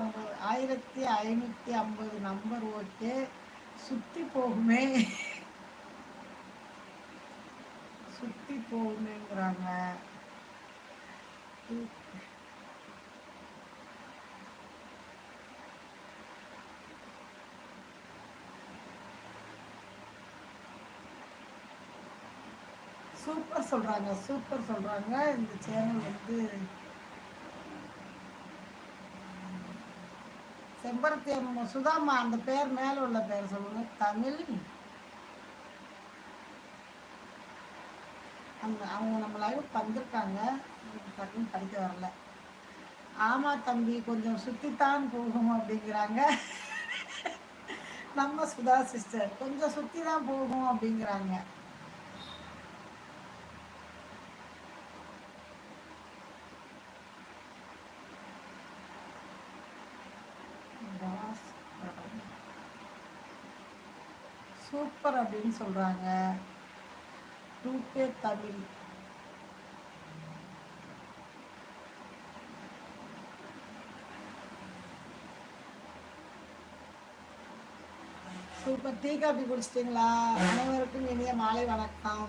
ஐம்பது ஆயிரத்தி ஐநூற்றி ஐம்பது நம்பர் ஓட்டு சுற்றி போகுமே. சுற்றி போகுமேங்கிறாங்க. சூப்பர் சொல்கிறாங்க சூப்பர் சொல்கிறாங்க இந்த சேனல் வந்து செம்பருத்தி சுதாமா அந்த பேர் மேலே உள்ள பேர் சொல்லுங்க. தமிழ். அந்த அவங்க நம்ம லைவ் வந்திருக்காங்க. டக்குன்னு படிக்க வரல. ஆமாம் தம்பி கொஞ்சம் சுற்றித்தான் போகும் அப்படிங்கிறாங்க. நம்ம சுதா சிஸ்டர் கொஞ்சம் சுற்றி தான் போகும் அப்படிங்கிறாங்க. சூப்பர் அப்படின்னு சொல்கிறாங்க to Tamil. Super. Tea coffee குடிச்சிட்டிங்களா? அனைவருக்கும் இனிய மாலை வணக்கம்.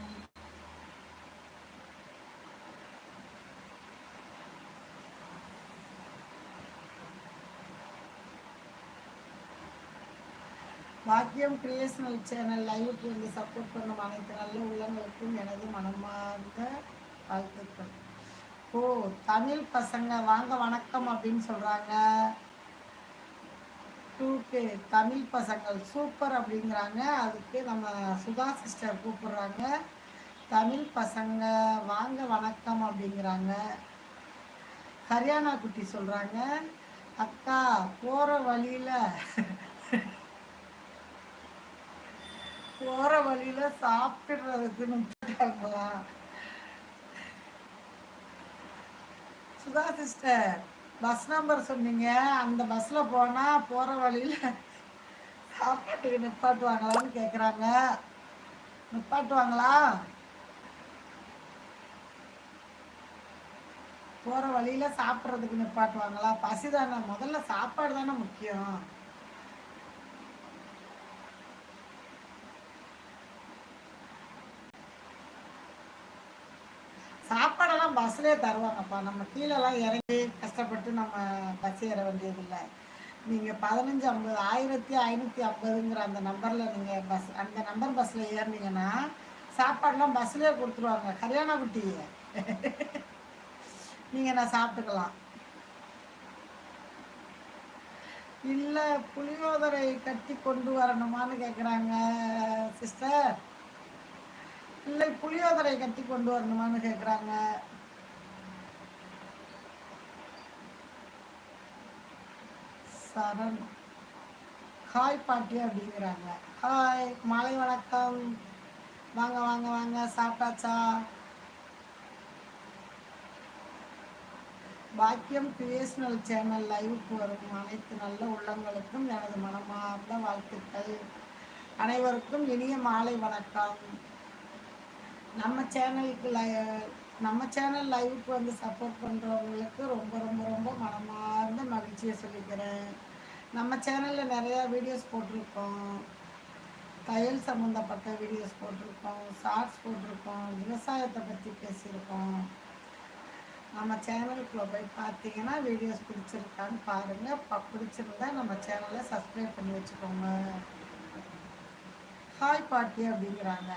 பாக்கியம் கிரியேஷனல் சேனல் லைவுக்கு வந்து சப்போர்ட் பண்ணும் அனைத்து நல்ல உள்ளங்களுக்கும் எனது மனமார்ந்த வாழ்த்துக்கள். ஓ தமிழ் பசங்க வாங்க வணக்கம் அப்படின்னு சொல்கிறாங்க டூ கே தமிழ் பசங்கள் சூப்பர் அப்படிங்கிறாங்க. அதுக்கு நம்ம சுதா சிஸ்டர் கூப்பிடுறாங்க. தமிழ் பசங்க வாங்க வணக்கம் அப்படிங்கிறாங்க. ஹரியானா குட்டி சொல்கிறாங்க அக்கா போகிற வழியில் போற வழியில சாப்பிடுறதுக்குன்னு சுதா சிஸ்டர் பஸ் நம்பர் சொன்னீங்க. அந்த பஸ்ல போனா போற வழியில சாப்பாட்டுக்கு நிப்பாட்டுவாங்களான்னு கேக்குறாங்க. நிப்பாட்டுவாங்களா? போற வழியில சாப்பிட்றதுக்கு நிப்பாட்டுவாங்களா? பசி தானே முதல்ல சாப்பாடு தானே முக்கியம். சாப்பாடெல்லாம் பஸ்லேயே தருவாங்கப்பா. நம்ம கீழெல்லாம் இறங்கி கஷ்டப்பட்டு நம்ம பஸ் ஏற வேண்டியதில்லை. நீங்கள் பதினஞ்சு ஐம்பது ஆயிரத்தி ஐநூற்றி ஐம்பதுங்கிற அந்த நம்பரில் நீங்கள் பஸ் அந்த நம்பர் பஸ்ஸில் ஏறினீங்கன்னா சாப்பாடெலாம் பஸ்லேயே கொடுத்துருவாங்க. கல்யாண குட்டி. நீங்கள் நான் சாப்பிட்டுக்கலாம்? இல்லை புளியோதரை கட்டி கொண்டு வரணுமான்னு கேட்குறாங்க சிஸ்டர் இல்லை புளியோதரை கட்டி கொண்டு வரணுமான்னு கேட்குறாங்க சரண். ஹாய் பாட்டி அப்படிங்கிறாங்க. ஹாய் மாலை வணக்கம். வாங்க வாங்க வாங்க சாப்பிட்டாச்சா? பாக்கியம் பிஎஸ்என்எல் சேனல் லைவுக்கு வரும். அனைத்து நல்ல உள்ளங்களுக்கும் எனது மனமார்ந்த வாழ்த்துக்கள். அனைவருக்கும் இனிய மாலை வணக்கம். நம்ம சேனலுக்கு லை நம்ம சேனல் லைவுக்கு வந்து சப்போர்ட் பண்ணுறவங்களுக்கு ரொம்ப ரொம்ப ரொம்ப மனமார்ந்த மகிழ்ச்சியை சொல்லிக்கிறேன். நம்ம சேனலில் நிறையா வீடியோஸ் போட்டிருக்கோம். தையல் சம்மந்தப்பட்ட வீடியோஸ் போட்டிருக்கோம். ஷார்ட்ஸ் போட்டிருக்கோம். விவசாயத்தை பற்றி பேசியிருக்கோம். நம்ம சேனலுக்குள்ளே போய் பார்த்தீங்கன்னா வீடியோஸ் பிடிச்சிருக்கான்னு பாருங்கள் இப்போ பிடிச்சிருந்தா நம்ம சேனலை சப்ஸ்கிரைப் பண்ணி வச்சுக்கோங்க. ஹாய் பாட்டி அப்படிங்கிறாங்க.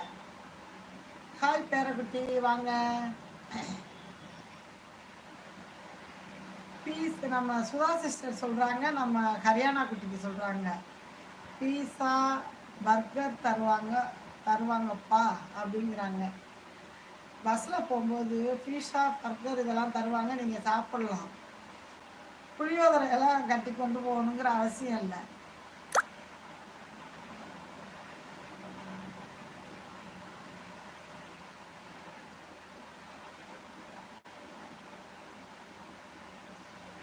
ஹாய் பேரகுட்டி வாங்க. பீஸ் நம்ம சுதா சிஸ்டர் சொல்கிறாங்க நம்ம ஹரியானா குட்டிக்கு சொல்கிறாங்க பீஸா பர்கர் தருவாங்க தருவாங்கப்பா அப்படிங்கிறாங்க. பஸ்ஸில் போகும்போது பீஸா பர்கர் இதெல்லாம் தருவாங்க நீங்கள் சாப்பிட்லாம். புளியோதரை எல்லாம் கட்டி கொண்டு போகணுங்கிற அவசியம் இல்லை.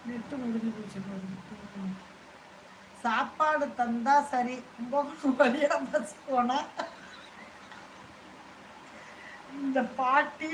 நெட்டு முடிஞ்சு போச்சு சாப்பாடு தந்தா சரி. ரொம்ப வழியா பஸ் போனா. இந்த பாட்டி